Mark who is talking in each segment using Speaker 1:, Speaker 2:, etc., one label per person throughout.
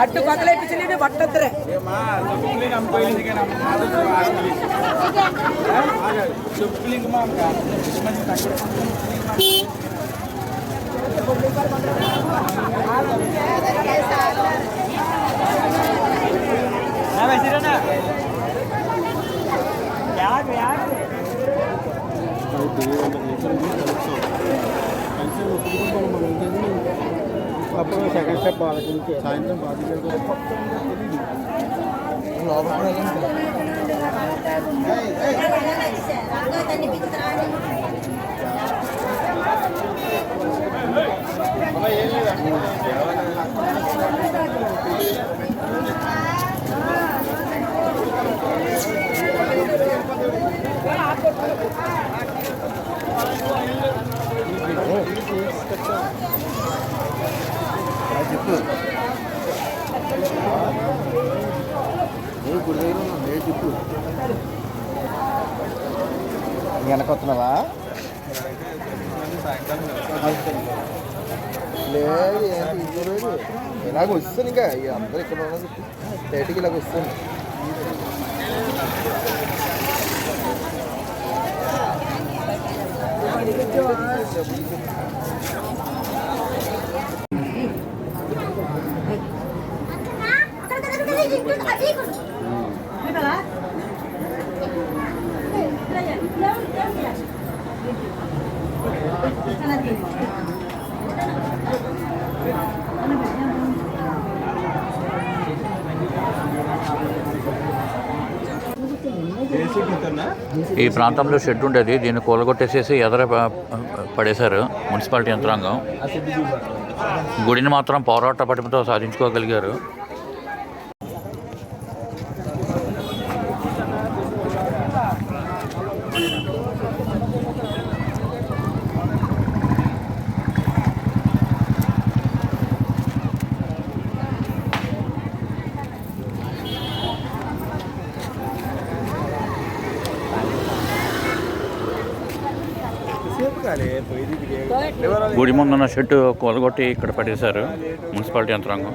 Speaker 1: అట్టు కొత్తలేపించి పట్టద్దురే.
Speaker 2: అప్పుడు వెనకొస్తున్నావా లేదు ఏంటి ఇంట్లో లేదు ఇలాగ వస్తాను ఇంకా ఇక అందరూ ఇక్కడ ఉన్నది బయటికి ఇలాగ వస్తాను
Speaker 3: ఈ ప్రాంతంలో షెడ్ ఉండేది. దీన్ని కూలగొట్టేసేసి ఎదర పడేశారు మున్సిపాలిటీ యంత్రాంగం. గుడిని మాత్రం పోరాట పటిమతో సాధించుకోగలిగారు. గుడి కొలగొట్టి షెడ్ ఇక్కడ పడేశారు మున్సిపాలిటీ యంత్రాంగం.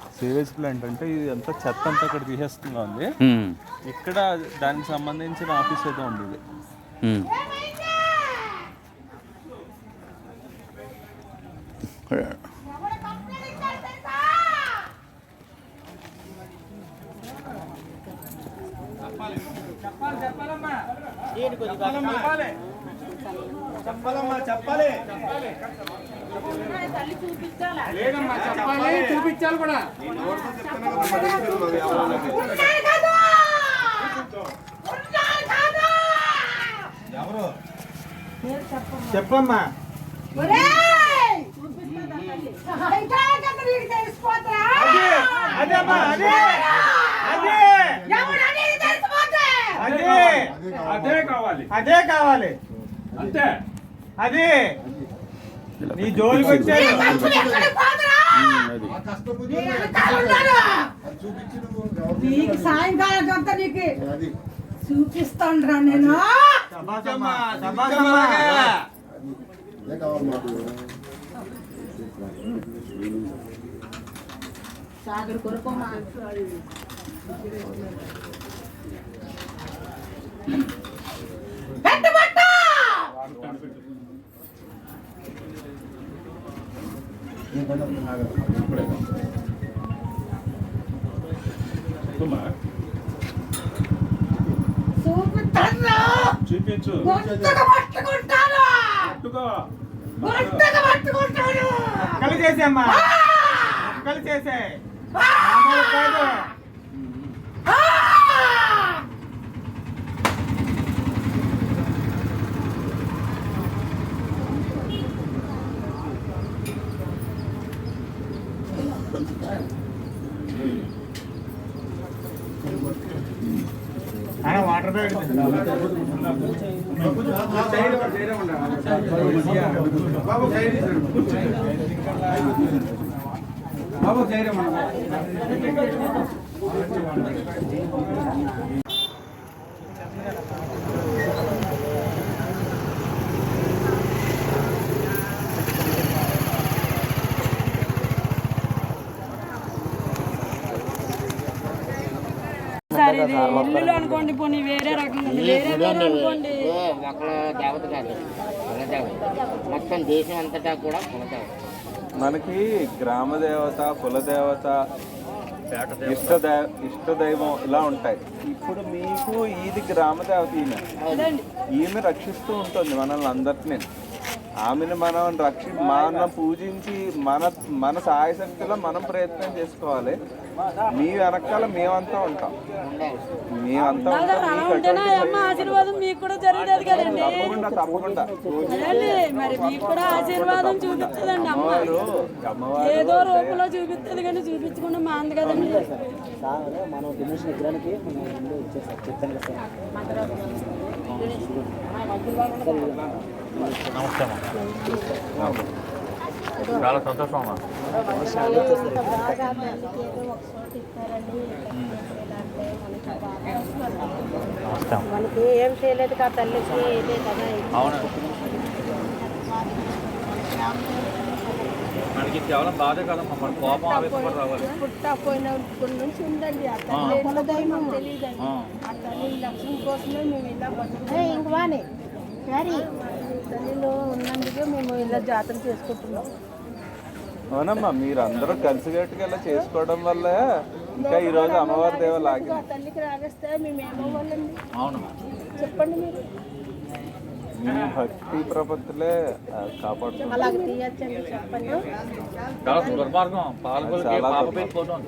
Speaker 2: సేవేజ్ ప్లాంట్ అంటే ఇది అంతా చెత్త అంతా ఇక్కడ తీసేస్తుందా ఉంది. ఇక్కడ దానికి సంబంధించిన ఆఫీస్ ఏదో ఉంది ఇది.
Speaker 3: ఉమ్.
Speaker 4: చెప్పాలమ్మా చెప్పాలి. లేదమ్మా చెప్పాలి. చూపించాలి కూడా. ఎవరు? చెప్పమ్మా. అదే అదేమ్మా అదే అదే. అదే.
Speaker 5: అదే కావాలి.
Speaker 4: అదే కావాలి.
Speaker 5: అంతే.
Speaker 4: అదే.
Speaker 1: నీకు సాయంకాలం అంతా నీకు. చూపిస్తాను నేను. సాగర్
Speaker 5: కుమ్మా, చూపించు.
Speaker 4: అక్కలు చేసే మామూలు కాదు
Speaker 1: ఆ!
Speaker 4: ఆయన వాటర్ బాబు ధైర్యం
Speaker 6: ఇది ఇల్లులు అనుకోండి పోనీ వేరే రకంగా ఉంది. వేరే వేరే అనుకోండి.
Speaker 7: ఒకళ్ళ దేవత కాదు. మొత్తం దేశం అంతటా కూడా
Speaker 8: మనకి గ్రామ దేవత కుల దేవత ఇష్ట దే- ఇష్ట దైవం ఇలా ఉంటాయి. ఇప్పుడు మీకు ఇది గ్రామ దేవత ఈమె ఈమె రక్షిస్తూ ఉంటుంది మనల్ని అందరినీ. ఆమెను మనం రక్షి మనం పూజించి మన మన సాయ శక్తిలో మనం ప్రయత్నం చేసుకోవాలి. మీ వెనకాల మేమంతా ఉంటాం. మేమంతా
Speaker 6: ఆశీర్వాదం మీకు కూడా జరుగుతుంది కదండి.
Speaker 8: తప్పకుండా తప్పకుండా.
Speaker 6: మరి మీకు కూడా ఆశీర్వాదం చూపిస్తుందండి
Speaker 8: అమ్మవారు
Speaker 6: ఏదో రూపంలో చూపిస్తుంది కానీ చూపించకుండా మాంది కదండి
Speaker 3: నమస్తే అమ్మా. చాలా సంతోషం అమ్మా.
Speaker 6: మనకి ఏం చేయలేదు కా తల్లికి ఇదే కదా
Speaker 3: అవును. మనకి కేవలం బాధే కదమ్మా మన కోపం ఆవేశం కూడా రావాలి.
Speaker 6: పుట్టపోయినప్పటి నుంచి ఉందండి ఆ తల్లి కులదైవం తెలియదండి.
Speaker 3: ఆ.
Speaker 6: ఆ తల్లి లక్ష్మి కోసమే మేము ఇలా బతుకుతున్నాం. ఇంక వాణి మరి ఉన్నందుకే మేము ఇలా జాతర చేసుకుంటున్నాం.
Speaker 8: అవునమ్మా మీరు అందరూ కలిసికట్టుగా ఇలా చేసుకోవడం వల్ల ఇంకా ఈ రోజు అమ్మవారి దేవ
Speaker 6: ఆ
Speaker 8: లాగింది.
Speaker 6: తల్లికి రాగేస్తే
Speaker 3: అవును
Speaker 6: చెప్పండి మీరు.
Speaker 8: మీ భక్తి ప్రపత్తులే ఆ, కాపాడుతుంది
Speaker 6: అలాగ తీయచ్చండి చెప్పండి.
Speaker 3: చాలా దుర్మార్గం. పాప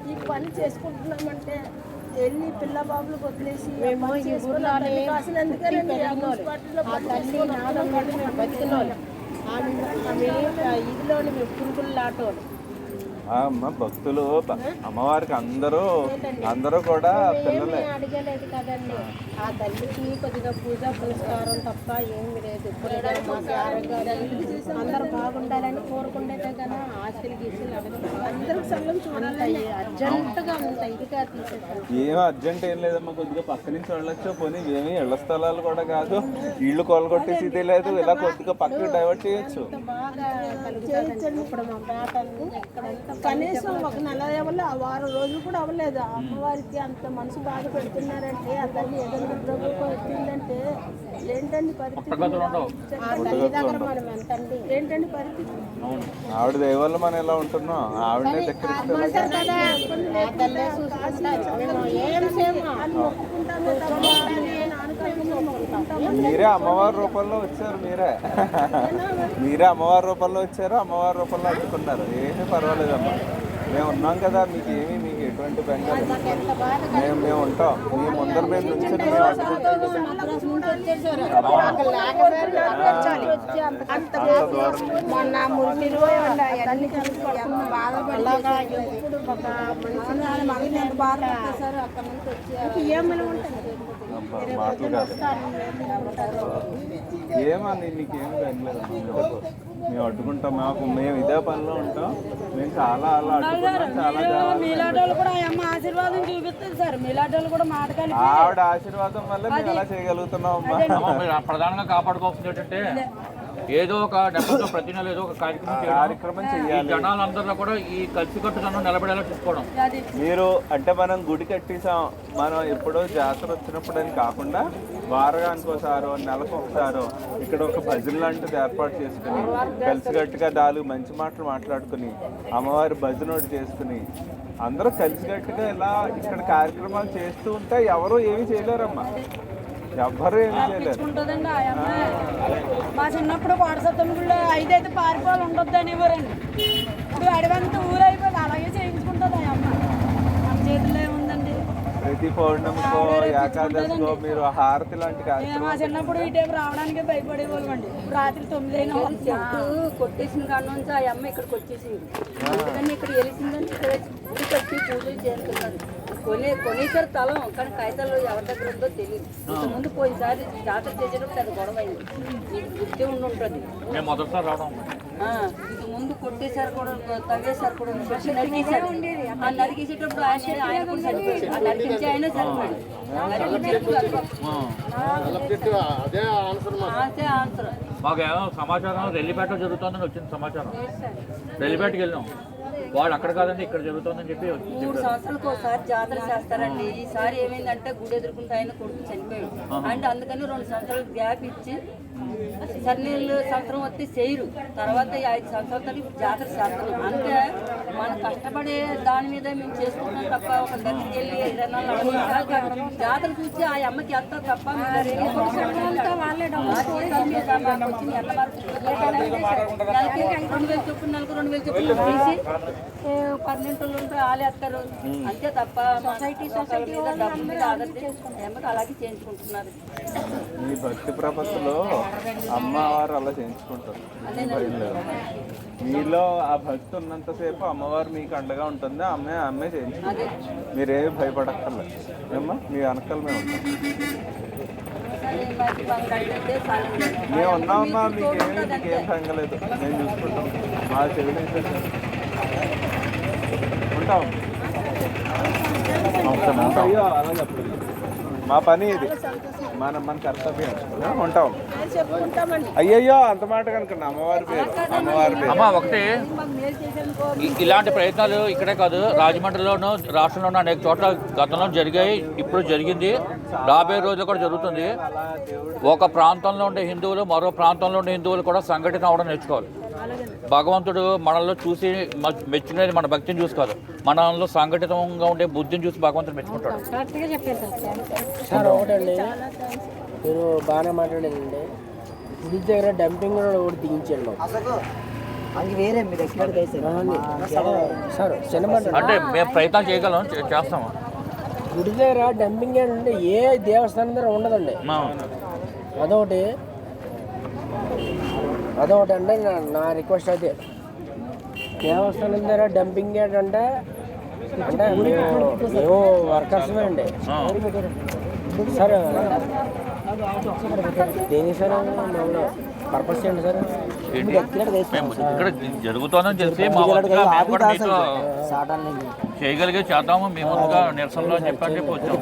Speaker 6: ఈ పని చేసుకుంటున్నామంటే వెళ్ళి పిల్ల బాబులకు వదిలేసి మేము ఈ ఊర్లో కాసినందుకే ఆ తల్లి నాదం కాదు మేము బతికినోళ్ళు. ఆమె ఆమె ఇదిలోని మేము పురుగులు లాటోళ్ళు.
Speaker 8: ఆ అమ్మ భక్తులు అమ్మవారికి అందరూ అందరూ కూడా పిల్లలే.
Speaker 6: అడగలేదు కదండి. ఆ తల్లికి కొద్దిగా పూజ పురస్కారం తప్ప ఏమీ లేదు. అందరూ బాగుండాలని కోరుకుంటే కదా
Speaker 8: ఏం అర్జెంట్ ఏం లేదమ్మా కొద్దిగా పక్క నుంచి వెళ్ళొచ్చు పోనీ ఏమీ ఇళ్ళ స్థలాలు కూడా కాదు. ఇళ్ళు కొలగొట్టేసి ఇది లేదు ఇలా కొద్దిగా పక్కకి డైవర్ట్ చేయొచ్చు.
Speaker 6: కనీసం ఒక నెల అవ్వలే ఆ వారం రోజులు కూడా అవ్వలేదు. అమ్మవారికి అంత మనసు బాధ పెడుతున్నారంటే తల్లి ఏదైనా ప్రభుత్వం వచ్చిందంటే ఏంటండి పరిస్థితి? మనం ఏంటంటే పరిస్థితి?
Speaker 8: ఆవిడ దయ వల్ల మనం ఎలా ఉంటున్నాం ఆవిడనే దగ్గరికి
Speaker 6: చూశారు కదా ఆ తల్లే చూసుకుంటారు. మేము ఏం చేయము
Speaker 8: మీరే అమ్మవారి రూపంలో వచ్చారు మీరే. మీరే అమ్మవారి రూపంలో వచ్చారు అమ్మవారి రూపంలో అందుకున్నారు ఏమీ పర్వాలేదమ్మా. మేము ఉన్నాం కదా మీకు ఏమీ ఎటువంటి. మేము మేము ఉంటాం. మేము మేము అడ్డుకుంటాం
Speaker 6: అంత మొన్న అవన్నీ ఎప్పుడు ఒక మనిషి ఎంత బాధపడతారు సార్ అక్కడ నుంచి వచ్చి ఏమైనా ఉంటుంది
Speaker 8: అబ్బా, మాటలు కాదు ఏమని నీకేమి బెంగలేదు మేము అడ్డుకుంటాం. మాకు మేము ఇదే పనిలో ఉంటాం. మేము చాలా అలా అడ్డుకుంటాం చాలా చాలా
Speaker 1: మీలాటోళ్ళు కూడా ఆ అమ్మ ఆశీర్వాదం చూపిస్తుంది సార్. మీలాటోళ్ళు కూడా మాట కలిపి
Speaker 8: ఆవిడ ఆశీర్వాదం వల్ల మేము ఎలా చేయగలుగుతున్నాం అమ్మా.
Speaker 3: ప్రధానంగా కాపాడుకోవాల్సింది ఏంటంటే ఏదో ఒక నెపంతో ప్రతి నెల ఏదో ఒక కార్యక్రమం.
Speaker 8: కార్యక్రమం
Speaker 3: ఈ
Speaker 8: చెయ్యాలి
Speaker 3: జనాలందరిలో కూడా ఈ కలిసికట్టుతనం నిలబడేలా చూసుకోవడం.
Speaker 8: మీరు అంటే మనం గుడి కట్టేసాం. మనం ఎప్పుడో జాతర వచ్చినప్పుడు అని కాకుండా వారానికి ఒకసారో నెలకు ఒకసారో ఇక్కడ ఒక భజన లాంటిది ఏర్పాటు చేసుకుని కలిసికట్టుగా నాలుగు మంచి మాటలు మాట్లాడుకుని అమ్మవారి భజన ఒకటి చేసుకుని అందరూ కలిసికట్టుగా ఇలా ఇక్కడ కార్యక్రమాలు చేస్తూ ఉంటే ఎవరు ఏమీ చేయలేరమ్మా. ఎవ్వరూ ఏమీ చేయలేరు.
Speaker 1: ఉంటుందండి ఆ అమ్మ మా చిన్నప్పుడు కోటసత్తం గుళ్ళో ఐదైతే పారిపోవాలి ఉండొద్దు అనేవారండి ఇప్పుడు అడవంతా ఊరు అయిపోయింది అలాగే చేయించుకుంటుంది ఆ అమ్మ మన చేతిలో ఏముందండి?
Speaker 8: ప్రతి పౌర్ణమికో ఏకాదశికో మీరు హారతి లాంటి
Speaker 1: మా చిన్నప్పుడు ఈ టైం రావడానికి భయపడేవాళ్ళమండి. ఇప్పుడు రాత్రి తొమ్మిది అయినా
Speaker 9: చెట్టు కొట్టేసిన కాడ నుంచి ఆ అమ్మ ఇక్కడికి వచ్చేసింది. అందుకని ఇక్కడ వెలిసిందని ఇక్కడ పూజలు చేస్తున్నారు. కొని కొనేసారు తలం కానీ కాగితాలు ఎవరి దగ్గర ఉందో తెలియదు ఇంత ముందు పోయినసారి జాతర చేసేటప్పుడు అది గొడవ అయింది. మీకు గుర్తే ఉండి ఉంటుంది ఇంత ముందు కొట్టేశారు కూడా తవ్వేశారు కూడా కొట్టి నరికేశారు. ఆ నరికేసేటప్పుడు ఆయన ఆయన కూడా చనిపోయాడు. ఆ నరికించే ఆయన
Speaker 2: ఆన్సర్
Speaker 9: అదే ఆన్సర్.
Speaker 3: మాకేమో సమాచారం రెల్లిపేట జరుగుతుందని వచ్చింది సమాచారం. రెల్లిపేటకి వెళ్ళాం. వాడు అక్కడ కాదండి ఇక్కడ జరుగుతుందని చెప్పి
Speaker 9: మూడు. సంవత్సరాలకు ఒకసారి జాతర చేస్తారండి. ఈసారి ఏమైందంటే గుడి ఎదుర్కొంటే ఆయన కొడుకు చనిపోయాడు. అంటే అందుకని రెండు సంవత్సరాలు గ్యాప్ ఇచ్చి సన్నీళ్ళు సంవత్సరం వస్తే చేయరు. తర్వాత ఈ ఐదు సంవత్సరాలు జాతర చేస్తాం అంటే మనం కష్టపడే దాని మీద మేము చేసుకుంటాం తప్ప ఒక దగ్గరికి వెళ్ళి. జాతర చూసి ఆ అమ్మకి ఎంత తప్ప నెలకి రెండు వేలు చొప్పున నెలకు రెండు వేలు చొప్పున తీసి పర్మనెంట్ వాళ్ళు ఉంటే అంతే తప్ప సొసైటీ సొసైటీ మీద డబ్బు మీద ఆధార్ చేసుకుంటారు. అలాగే చేయించుకుంటున్నారు.
Speaker 8: మీ భక్తి ప్రపత్తులో అమ్మవారు అలా చేయించుకుంటారు. మీలో ఆ భక్తి ఉన్నంతసేపు అమ్మవారు మీకు అండగా ఉంటుంది అమ్మే అమ్మే చేయించుకుంటారు మీరేమి భయపడక్కర్లేదు ఏమ్మా మీ వెనకాల మేము. మేము ఉన్నామమ్మా మీకు ఏమి మీకు ఏం భయంగలేదు మేము చూసుకుంటాం. మా చెవిని ఉంటాం. మా పని ఇది. మన మన కర్తవ్యం. ఉంటాం. అయ్యయ్యో అంత మాట కనుక అమ్మవారి పేరు. అమ్మవారి పేరు.
Speaker 3: అమ్మ ఒకటి. ఇలాంటి ప్రయత్నాలు ఇక్కడే కాదు రాజమండ్రిలోను రాష్ట్రంలోనూ అనేక చోట్ల గతంలో జరిగాయి ఇప్పుడు జరిగింది. రాబోయే రోజులు కూడా జరుగుతుంది. ఒక ప్రాంతంలో ఉండే హిందువులు మరో ప్రాంతంలో ఉండే హిందువులు కూడా సంఘటితం అవడం నేర్చుకోవాలి. భగవంతుడు మనలో చూసి మెచ్చుకునేది మన భక్తిని చూసి కాదు. మనలో సంఘటితంగా ఉండే బుద్ధిని చూసి భగవంతుడు మెచ్చుకుంటాడు.
Speaker 6: సార్.
Speaker 10: సార్ ఒకటండి. మీరు బాగానే మాట్లాడారండి గుడి దగ్గర డంపింగ్ ఒకటి దిగించండి. సార్
Speaker 3: అంటే మేము ప్రయత్నాలు చేయగలం చేస్తాము.
Speaker 10: గుడి దగ్గర డంపింగ్ యార్డ్ అంటే ఏ దేవస్థానం దగ్గర ఉండదండి.
Speaker 3: మా-
Speaker 10: అదొకటి. అదొకటి అంటే నా నా రిక్వెస్ట్ అయితే. దేవస్థానం దగ్గర డంపింగ్ యార్డ్ అంటే అంటే మేము మేము వర్కర్స్మే అండి. సార్ దేని సార్ మామూలు పర్పస్ ఏంటి సార్?
Speaker 3: మేము ఇక్కడ జరుగుతోందని తెలిసి మా మేము చేయగలిగే చేద్దాము మీ ముందుగా నిరసనలో అని చెప్పి వచ్చాము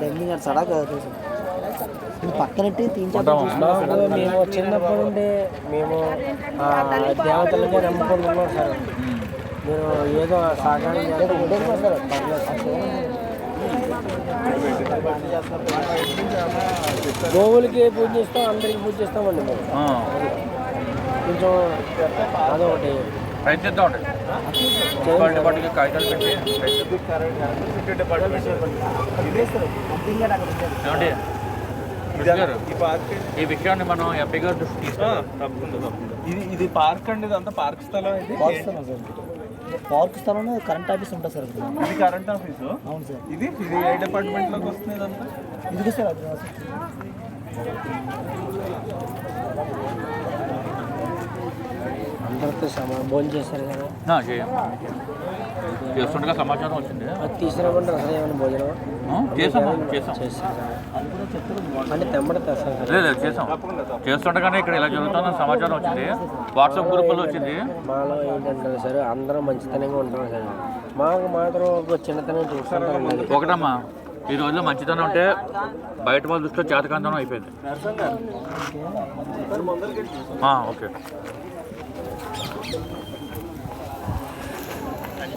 Speaker 3: ఉంటాము.
Speaker 10: మాకు మేము చిన్నప్పటి నుండి మేము ఆ, దేవతలకి నమ్ముకొని ఉన్నాం సార్ మీరు ఏదో పర్లేదు. గోవులకి పూజ చేస్తాం అందరికి పూజ చేస్తామండి మేము
Speaker 3: ఆ.
Speaker 10: కొంచెం అదొకటి
Speaker 3: ప్రయత్నిద్దాం అండి మున్సిపాలిటీ డిపార్ట్మెంట్కి కాగితాలు పెట్టి
Speaker 8: ఈ పార్క్
Speaker 3: ఈ విషయాన్ని మనం ఎంపీ గారి దృష్టి తీసుకెళ్ళాలి
Speaker 8: తప్పకుండా తప్పకుండా. ఇది ఇది పార్క్ అండి ఇదంతా పార్క్ స్థలం ఇది.
Speaker 10: పార్క్ స్థలంలో కరెంట్ ఆఫీస్ ఉంటుంది సార్.
Speaker 8: ఇది కరెంట్ ఆఫీసు
Speaker 10: అవును సార్.
Speaker 8: ఇది ఇది ఏ డిపార్ట్మెంట్లోకి వస్తుంది ఇదంతా?
Speaker 10: ఇదిగో సార్ అది అందరితో సమానం. భోజనం చేశారు కదా?
Speaker 3: చేస్తుండగా సమాచారం వచ్చింది.
Speaker 10: అది తీసుకురామంటారు అసలు ఏమైనా భోజనం
Speaker 3: ఆ, చేసాం
Speaker 10: అంటే తెమ్మడి తెస్తారు? సార్
Speaker 3: లేదు లేదు చేసాం. చేస్తుండగానే ఇక్కడ ఇలా జరుగుతుందని సమాచారం వచ్చింది. వాట్సాప్ గ్రూపుల్లో వచ్చింది.
Speaker 10: మాలో ఏంటంటే సార్ అందరం మంచితనంగా ఉంటాం సార్. మాకు మాత్రం ఒక చిన్నతనం చూస్తారండి
Speaker 3: ఒకటమ్మా. ఈ రోజుల్లో మంచితనం ఉంటే బయట వాళ్ళ దృష్టిలో చేతకాంతనం అయిపోయింది. ఆ, ఓకే.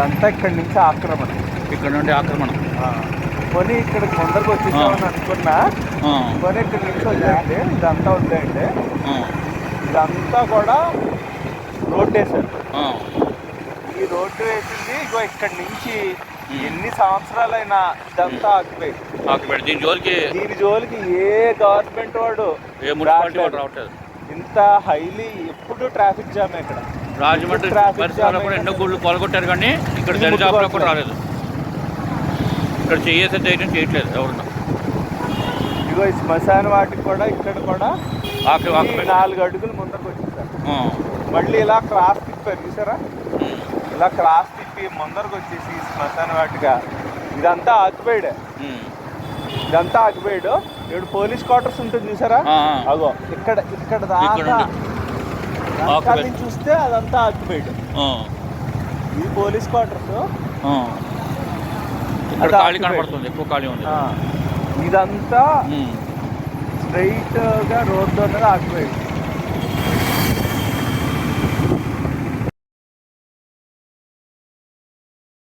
Speaker 8: ఇదంతా ఇక్కడ నుంచి ఆక్రమణ.
Speaker 3: ఇక్కడ నుండి ఆక్రమణ.
Speaker 8: కొని ఇక్కడ కొందరికి వచ్చేసామని అనుకున్నా. కొని ఇక్కడ నుంచి వద్దండి ఇదంతా
Speaker 3: ఆ,
Speaker 8: ఇదంతా కూడా రోడ్ వేశారు. ఈ రోడ్డు వేసింది ఇగో ఇక్కడ నుంచి ఎన్ని సంవత్సరాలైనా ఇదంతా ఆగిపోయి
Speaker 3: ఆక్రమణ దీని జోలికి
Speaker 8: దీని జోలికి ఏ గవర్నమెంట్ వాడు
Speaker 3: ఏ మున్సిపాలిటీ
Speaker 8: రావట్లేదు.
Speaker 3: వాళ్ళు రావట్లేదు.
Speaker 8: ఇంత హైలీ ఎప్పుడు ట్రాఫిక్ జామ్ ఇక్కడ.
Speaker 3: రాజమండ్రి పరిసరాల్లో కూడా ఎన్నో గుళ్ళు కొలగొట్టారు కానీ ఇక్కడ దరిదాపులో కూడా. రాలేదు. ఇక్కడ చేసే ధైర్యం చేయట్లేదు ఎవరన్నా.
Speaker 8: ఇగో ఈ శ్మశాన వాటికి కూడా ఇక్కడ కూడా నాలుగు అడుగులు ముందరకు వచ్చేసారు. మళ్ళీ ఇలా క్రాస్ తిప్పారు చూసారా? ఇలా క్రాస్ తిప్పి ముందరకు వచ్చేసి శ్మశాన వాటిగా. ఇదంతా
Speaker 3: ఉమ్.
Speaker 8: ఇదంతా ఆక్యుపైడ్. ఇప్పుడు పోలీస్ క్వార్టర్స్ ఉంటుంది చూసారా. అగో ఇక్కడ ఇక్కడ
Speaker 3: ఇక్కడ
Speaker 8: దాకా
Speaker 3: Occupied.
Speaker 8: నుంచి చూస్తే అదంతా ఆక్యుపైడ్ ఇది పోలీస్ క్వార్టర్స్.
Speaker 3: ఇక్కడ ఖాళీ. కనపడుతుంది ఎక్కువ ఖాళీ ఉంది
Speaker 8: ఇదంతా
Speaker 3: ఉమ్,
Speaker 8: స్ట్రైట్గా రోడ్డు అనేది ఆక్యుపైడ్